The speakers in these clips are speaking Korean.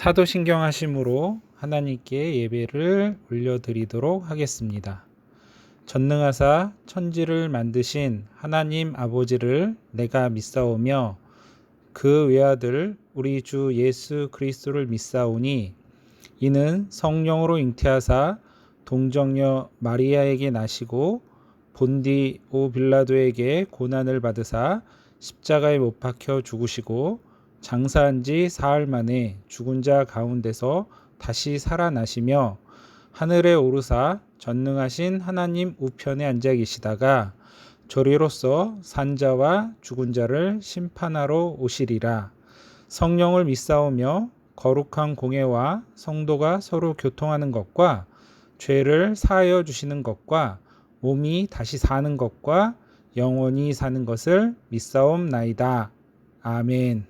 사도신경 하심으로 하나님께 예배를 올려드리도록 하겠습니다. 전능하사 천지를 만드신 하나님 아버지를 내가 믿사오며 그 외아들 우리 주 예수 그리스도를 믿사오니 이는 성령으로 잉태하사 동정녀 마리아에게 나시고 본디 오 빌라도에게 고난을 받으사 십자가에 못 박혀 죽으시고 장사한 지 사흘 만에 죽은 자 가운데서 다시 살아나시며 하늘에 오르사 전능하신 하나님 우편에 앉아 계시다가 조리로서 산자와 죽은 자를 심판하러 오시리라. 성령을 믿사오며 거룩한 공예와 성도가 서로 교통하는 것과 죄를 사하여 주시는 것과 몸이 다시 사는 것과 영원히 사는 것을 믿사옵나이다. 아멘.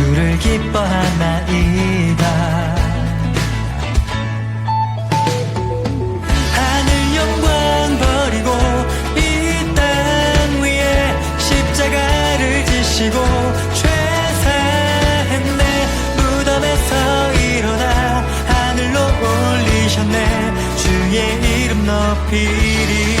주를 기뻐하나이다. 하늘 영광 버리고 이 땅 위에 십자가를 지시고 죄사했네. 무덤에서 일어나 하늘로 올리셨네. 주의 이름 높이리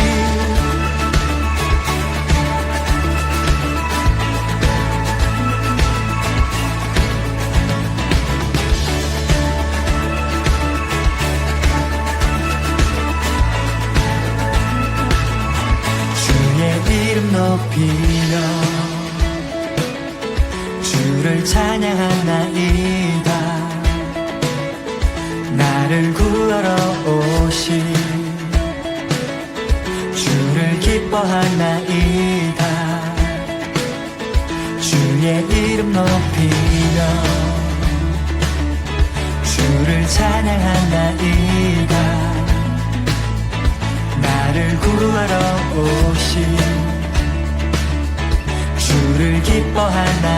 주를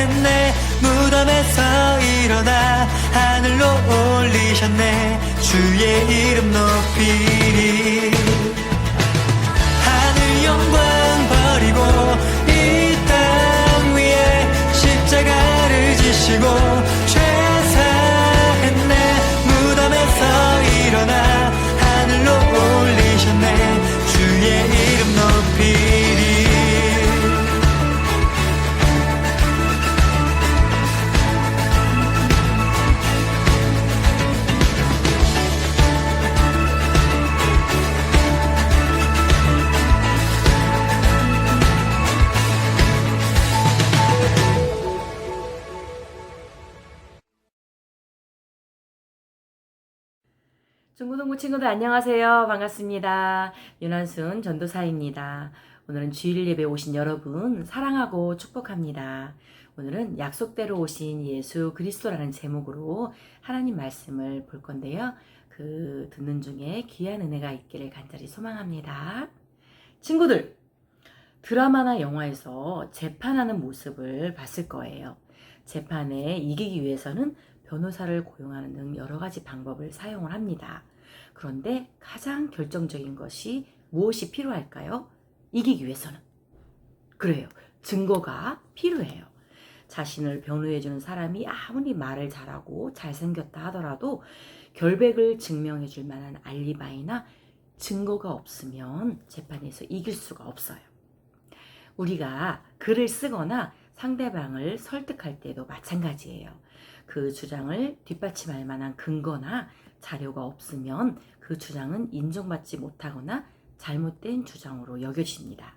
했네. 무덤에서 일어나 하늘로 올리셨네. 주의 이름 높이리 하늘 영광 버리고 이 땅 위에 십자가를 지시고 중고등부 친구들 안녕하세요. 반갑습니다. 윤한순 전도사입니다. 오늘은 주일 예배 오신 여러분 사랑하고 축복합니다. 오늘은 약속대로 오신 예수 그리스도라는 제목으로 하나님 말씀을 볼 건데요. 그 듣는 중에 귀한 은혜가 있기를 간절히 소망합니다. 친구들, 드라마나 영화에서 재판하는 모습을 봤을 거예요. 재판에 이기기 위해서는 변호사를 고용하는 등 여러 가지 방법을 사용을 합니다. 그런데 가장 결정적인 것이 무엇이 필요할까요? 이기기 위해서는. 그래요. 증거가 필요해요. 자신을 변호해주는 사람이 아무리 말을 잘하고 잘생겼다 하더라도 결백을 증명해줄 만한 알리바이나 증거가 없으면 재판에서 이길 수가 없어요. 우리가 글을 쓰거나 상대방을 설득할 때도 마찬가지예요. 그 주장을 뒷받침할 만한 근거나 자료가 없으면 그 주장은 인정받지 못하거나 잘못된 주장으로 여겨집니다.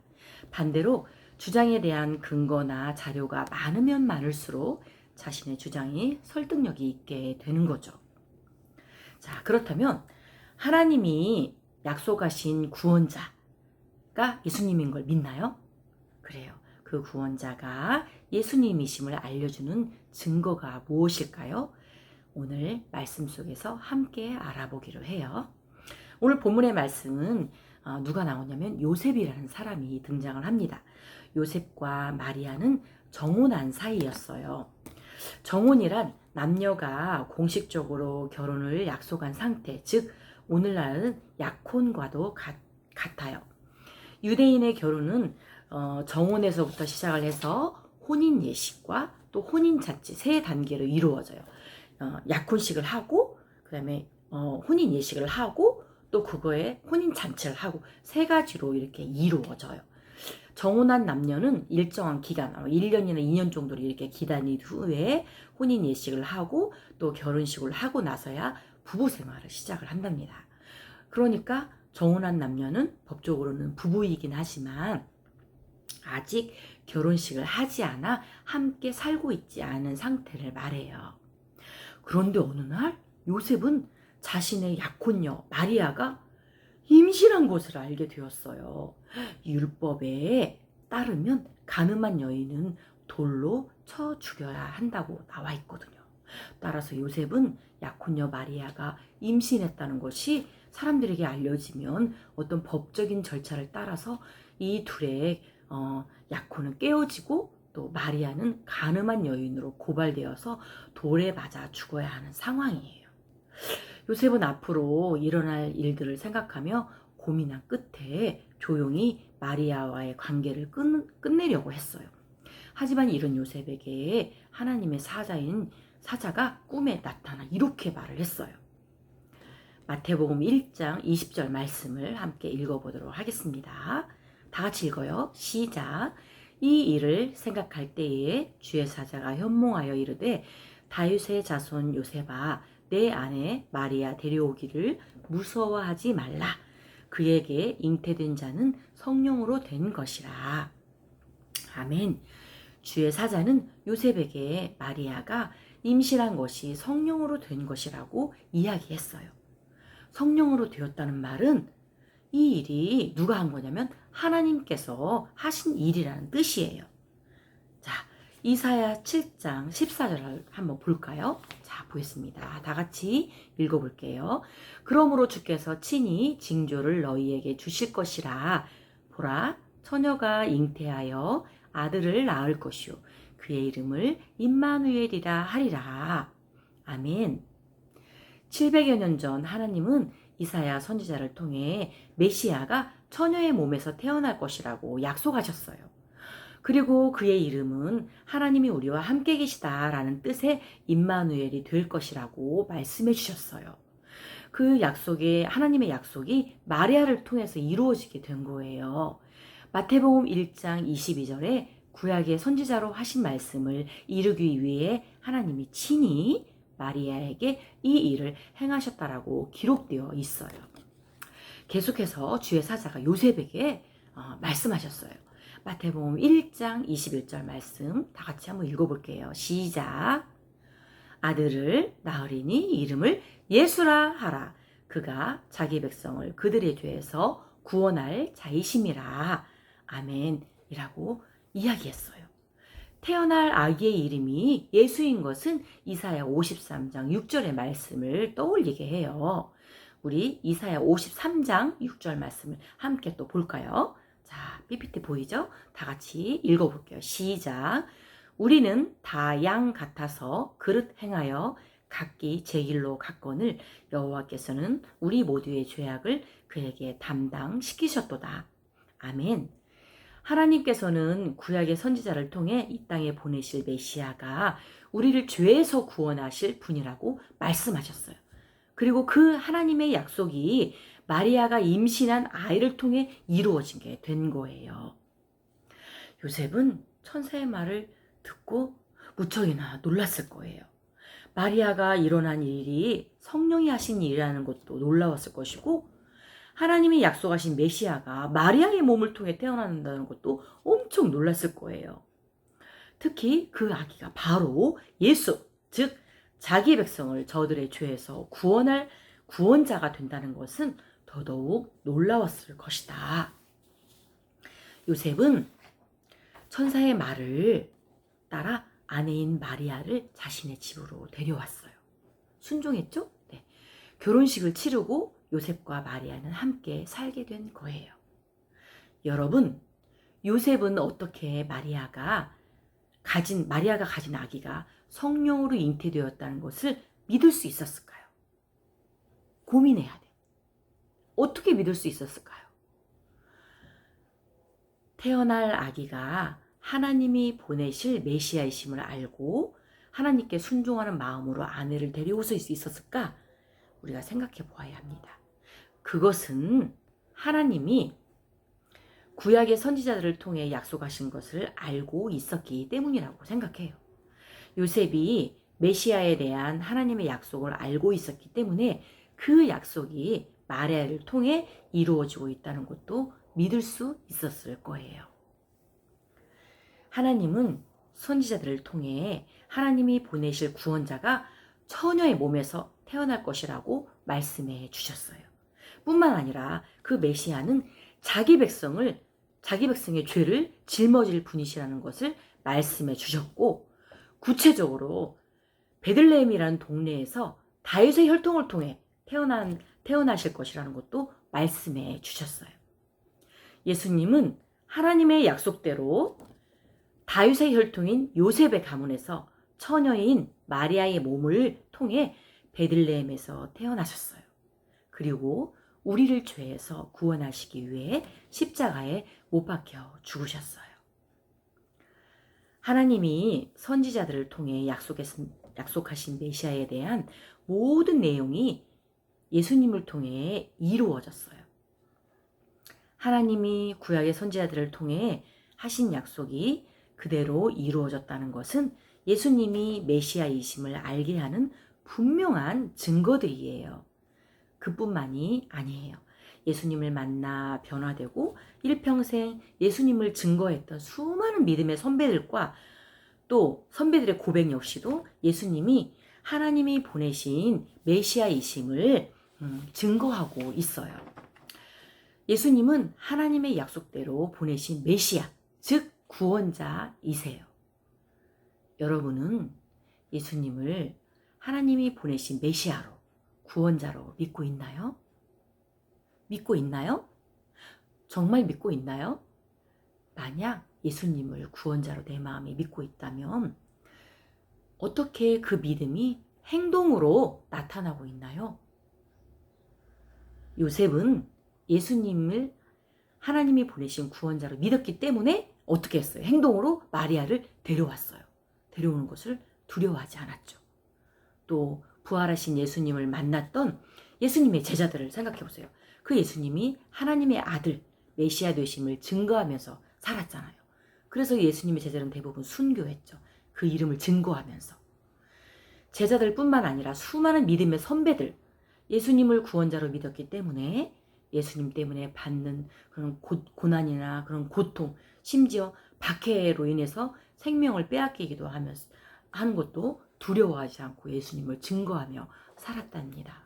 반대로 주장에 대한 근거나 자료가 많으면 많을수록 자신의 주장이 설득력이 있게 되는 거죠. 자, 그렇다면 하나님이 약속하신 구원자가 예수님인 걸 믿나요? 그래요. 그 구원자가 예수님이심을 알려주는 증거가 무엇일까요? 오늘 말씀 속에서 함께 알아보기로 해요. 오늘 본문의 말씀은 어, 누가 나오냐면 요셉이라는 사람이 등장을 합니다. 요셉과 마리아는 정혼한 사이였어요. 정혼이란 남녀가 공식적으로 결혼을 약속한 상태, 즉 오늘날은 약혼과도 같, 같아요. 유대인의 결혼은 어, 정혼에서부터 시작을 해서 혼인 예식과 또 혼인 자체 세 단계로 이루어져요. 어, 약혼식을 하고 그다음에 어, 혼인 예식을 하고 또 그거에 혼인 잔치를 하고 세 가지로 이렇게 이루어져요. 정혼한 남녀는 일정한 기간, 1년이나 2년 정도를 이렇게 기다린 후에 혼인 예식을 하고 또 결혼식을 하고 나서야 부부 생활을 시작을 한답니다. 그러니까 정혼한 남녀는 법적으로는 부부이긴 하지만 아직 결혼식을 하지 않아 함께 살고 있지 않은 상태를 말해요. 그런데 어느 날 요셉은 자신의 약혼녀 마리아가 임신한 것을 알게 되었어요. 율법에 따르면 가늠한 여인은 돌로 쳐 죽여야 한다고 나와 있거든요. 따라서 요셉은 약혼녀 마리아가 임신했다는 것이 사람들에게 알려지면 어떤 법적인 절차를 따라서 이 둘의 어, 약혼은 깨어지고 또 마리아는 가늠한 여인으로 고발되어서 돌에 맞아 죽어야 하는 상황이에요. 요셉은 앞으로 일어날 일들을 생각하며 고민한 끝에 조용히 마리아와의 관계를 끝, 끝내려고 했어요. 하지만 이런 요셉에게 하나님의 사자인 사자가 꿈에 나타나 이렇게 말을 했어요. 마태복음 1장 20절 말씀을 함께 읽어보도록 하겠습니다. 다 같이 읽어요. 시작. 이 일을 생각할 때에 주의 사자가 현몽하여 이르되 다윗의 자손 요셉아 내 아내 마리아 데려오기를 무서워하지 말라. 그에게 잉태된 자는 성령으로 된 것이라. 아멘. 주의 사자는 요셉에게 마리아가 임신한 것이 성령으로 된 것이라고 이야기했어요. 성령으로 되었다는 말은 이 일이 누가 한 거냐면 하나님께서 하신 일이라는 뜻이에요. 자, 이사야 7장 14절을 한번 볼까요? 자, 보겠습니다. 다 같이 읽어볼게요. 그러므로 주께서 친히 징조를 너희에게 주실 것이라. 보라, 처녀가 잉태하여 아들을 낳을 것이요. 그의 이름을 임마누엘이라 하리라. 아멘. 700여 년 전 하나님은 이사야 선지자를 통해 메시아가 처녀의 몸에서 태어날 것이라고 약속하셨어요. 그리고 그의 이름은 하나님이 우리와 함께 계시다라는 뜻의 임마누엘이 될 것이라고 말씀해 주셨어요. 그 약속이 하나님의 약속이 마리아를 통해서 이루어지게 된 거예요. 마태복음 1장 22절에 구약의 선지자로 하신 말씀을 이루기 위해 하나님이 친히 마리아에게 이 일을 행하셨다라고 기록되어 있어요. 계속해서 주의 사자가 요셉에게 어, 말씀하셨어요. 마태복음 1장 21절 말씀 다 같이 한번 읽어볼게요. 시작. 아들을 낳으리니 이름을 예수라 하라. 그가 자기 백성을 그들의 죄에서 구원할 자이심이라. 아멘이라고 이야기했어요. 태어날 아기의 이름이 예수인 것은 이사야 53장 6절의 말씀을 떠올리게 해요. 우리 이사야 53장 6절 말씀을 함께 또 볼까요? 자, PPT 보이죠? 다 같이 읽어볼게요. 시작. 우리는 다 양 같아서 그릇 행하여 각기 제 길로 갔거늘 여호와께서는 우리 모두의 죄악을 그에게 담당시키셨도다. 아멘. 하나님께서는 구약의 선지자를 통해 이 땅에 보내실 메시아가 우리를 죄에서 구원하실 분이라고 말씀하셨어요. 그리고 그 하나님의 약속이 마리아가 임신한 아이를 통해 이루어진 게 된 거예요. 요셉은 천사의 말을 듣고 무척이나 놀랐을 거예요. 마리아가 일어난 일이 성령이 하신 일이라는 것도 놀라웠을 것이고 하나님이 약속하신 메시아가 마리아의 몸을 통해 태어난다는 것도 엄청 놀랐을 거예요. 특히 그 아기가 바로 예수, 즉 자기 백성을 저들의 죄에서 구원할 구원자가 된다는 것은 더더욱 놀라웠을 것이다. 요셉은 천사의 말을 따라 아내인 마리아를 자신의 집으로 데려왔어요. 순종했죠? 네. 결혼식을 치르고 요셉과 마리아는 함께 살게 된 거예요. 여러분, 요셉은 어떻게 마리아가 가진 마리아가 가진 아기가 성령으로 잉태되었다는 것을 믿을 수 있었을까요? 고민해야 돼. 어떻게 믿을 수 있었을까요? 태어날 아기가 하나님이 보내실 메시아이심을 알고 하나님께 순종하는 마음으로 아내를 데려올 수 있었을까? 우리가 생각해 보아야 합니다. 그것은 하나님이 구약의 선지자들을 통해 약속하신 것을 알고 있었기 때문이라고 생각해요. 요셉이 메시아에 대한 하나님의 약속을 알고 있었기 때문에 그 약속이 마리아를 통해 이루어지고 있다는 것도 믿을 수 있었을 거예요. 하나님은 선지자들을 통해 하나님이 보내실 구원자가 처녀의 몸에서 태어날 것이라고 말씀해 주셨어요. 뿐만 아니라 그 메시아는 자기 백성을 자기 백성의 죄를 짊어질 분이시라는 것을 말씀해 주셨고 구체적으로 베들레헴이라는 동네에서 다윗의 혈통을 통해 태어난 태어나실 것이라는 것도 말씀해 주셨어요. 예수님은 하나님의 약속대로 다윗의 혈통인 요셉의 가문에서 처녀인 마리아의 몸을 통해 베들레헴에서 태어나셨어요. 그리고 우리를 죄에서 구원하시기 위해 십자가에 못 박혀 죽으셨어요. 하나님이 선지자들을 통해 약속하신 메시아에 대한 모든 내용이 예수님을 통해 이루어졌어요. 하나님이 구약의 선지자들을 통해 하신 약속이 그대로 이루어졌다는 것은 예수님이 메시아이심을 알게 하는 분명한 증거들이에요. 그뿐만이 아니에요. 예수님을 만나 변화되고 일평생 예수님을 증거했던 수많은 믿음의 선배들과 또 선배들의 고백 역시도 예수님이 하나님이 보내신 메시아이심을 음, 증거하고 있어요. 예수님은 하나님의 약속대로 보내신 메시아, 즉 구원자이세요. 여러분은 예수님을 하나님이 보내신 메시아로, 구원자로 믿고 있나요? 믿고 있나요? 정말 믿고 있나요? 만약 예수님을 구원자로 내 마음에 믿고 있다면 어떻게 그 믿음이 행동으로 나타나고 있나요? 요셉은 예수님을 하나님이 보내신 구원자로 믿었기 때문에 어떻게 했어요? 행동으로 마리아를 데려왔어요. 데려오는 것을 두려워하지 않았죠. 또 부활하신 예수님을 만났던 예수님의 제자들을 생각해 보세요. 그 예수님이 하나님의 아들, 메시아 되심을 증거하면서 살았잖아요. 그래서 예수님의 제자들은 대부분 순교했죠. 그 이름을 증거하면서. 제자들 뿐만 아니라 수많은 믿음의 선배들, 예수님을 구원자로 믿었기 때문에 예수님 때문에 받는 그런 고, 고난이나 그런 고통, 심지어 박해로 인해서 생명을 빼앗기기도 하면서 하는 것도 두려워하지 않고 예수님을 증거하며 살았답니다.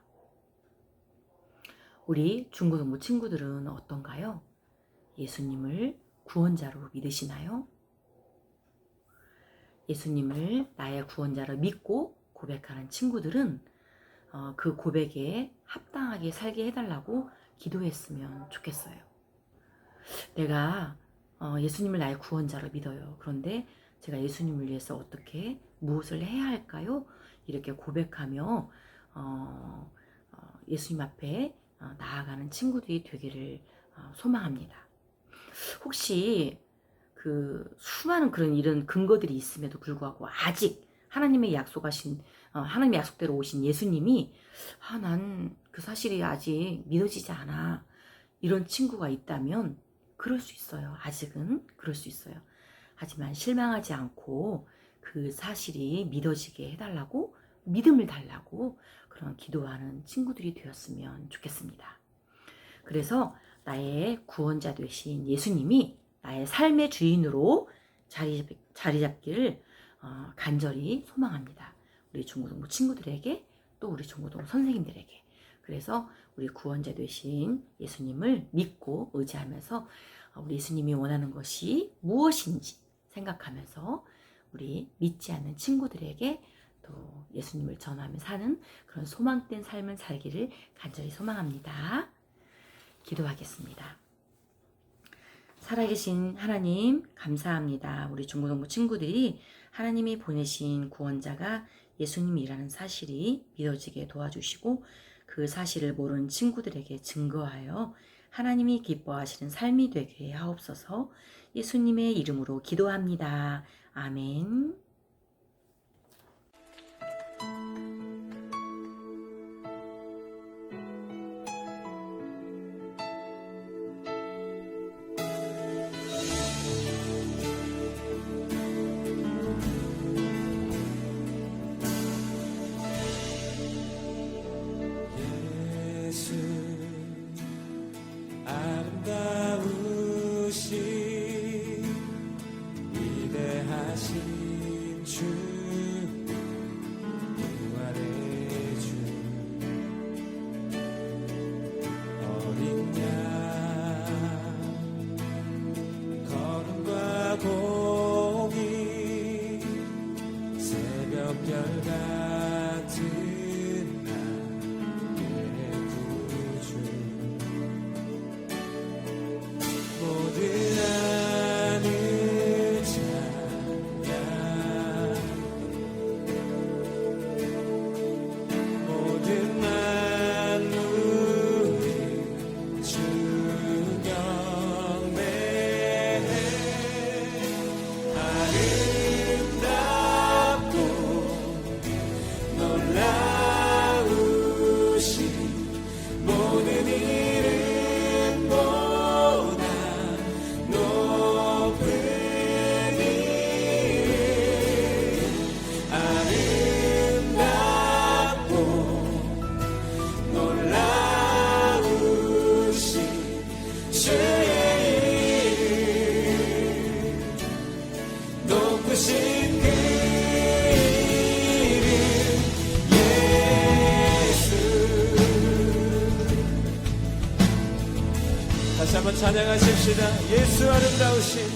우리 중고등부 친구들은 어떤가요? 예수님을 구원자로 믿으시나요? 예수님을 나의 구원자로 믿고 고백하는 친구들은 어, 그 고백에 합당하게 살게 해달라고 기도했으면 좋겠어요. 내가 어, 예수님을 나의 구원자로 믿어요. 그런데 제가 예수님을 위해서 어떻게 무엇을 해야 할까요? 이렇게 고백하며 어, 어, 예수님 앞에 어, 나아가는 친구들이 되기를 어, 소망합니다. 혹시 그 수많은 그런 이런 근거들이 있음에도 불구하고 아직 하나님의 약속하신 어, 하나님의 약속대로 오신 예수님이 아 난 그 사실이 아직 믿어지지 않아 이런 친구가 있다면 그럴 수 있어요. 아직은 그럴 수 있어요. 하지만 실망하지 않고 그 사실이 믿어지게 해달라고 믿음을 달라고 그런 기도하는 친구들이 되었으면 좋겠습니다. 그래서 나의 구원자 되신 예수님이 나의 삶의 주인으로 자리, 잡- 자리 잡기를 어, 간절히 소망합니다. 우리 중고등부 친구들에게 또 우리 중고등부 선생님들에게 그래서 우리 구원자 되신 예수님을 믿고 의지하면서 어, 우리 예수님이 원하는 것이 무엇인지 생각하면서 우리 믿지 않는 친구들에게 또 예수님을 전하며 사는 그런 소망된 삶을 살기를 간절히 소망합니다. 기도하겠습니다. 살아계신 하나님, 감사합니다. 우리 중고등부 친구들이 하나님이 보내신 구원자가 예수님이라는 사실이 믿어지게 도와주시고 그 사실을 모르는 친구들에게 증거하여 하나님이 기뻐하시는 삶이 되게 하옵소서 예수님의 이름으로 기도합니다. 아멘. 예수 아름다우신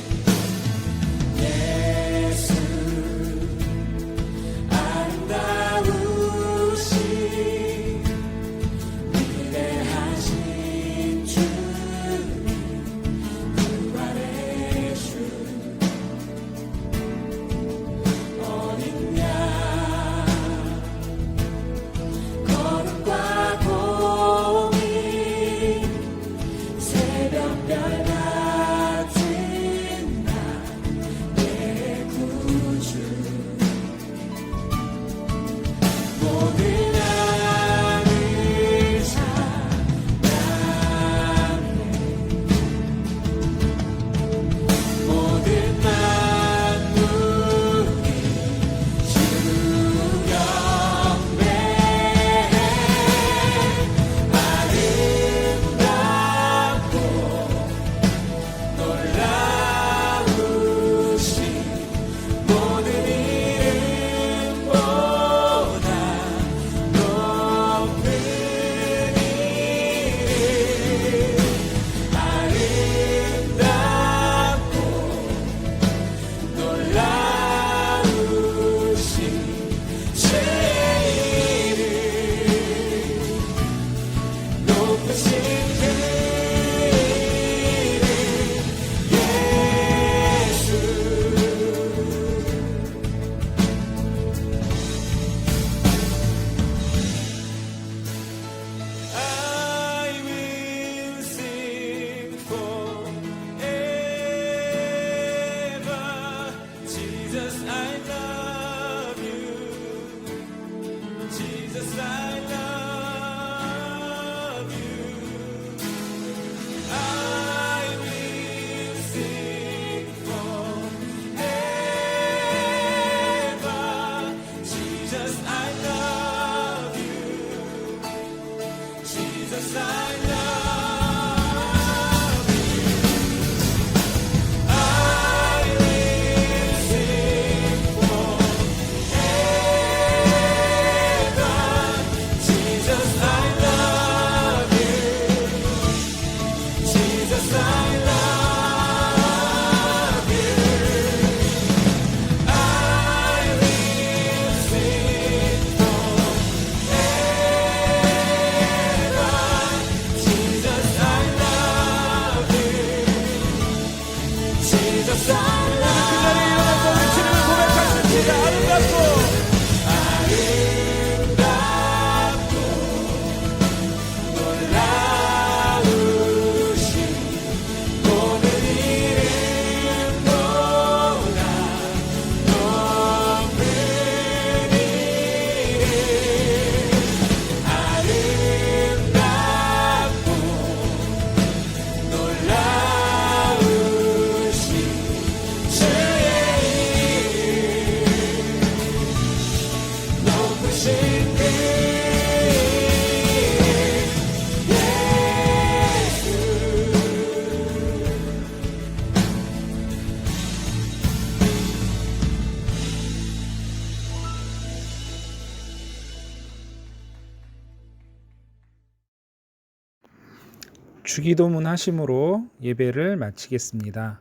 주기도문 하심으로 예배를 마치겠습니다.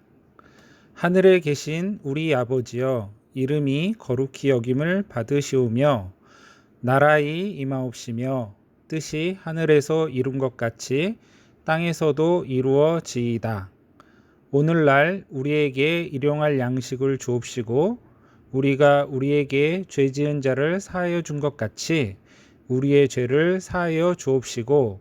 하늘에 계신 우리 아버지여 이름이 거룩히 여김을 받으시오며 나라의 임하옵시며 뜻이 하늘에서 이룬 것 같이 땅에서도 이루어지이다. 오늘날 우리에게 일용할 양식을 주옵시고 우리가 우리에게 죄 지은 자를 사하여 준 것 같이 우리의 죄를 사하여 주옵시고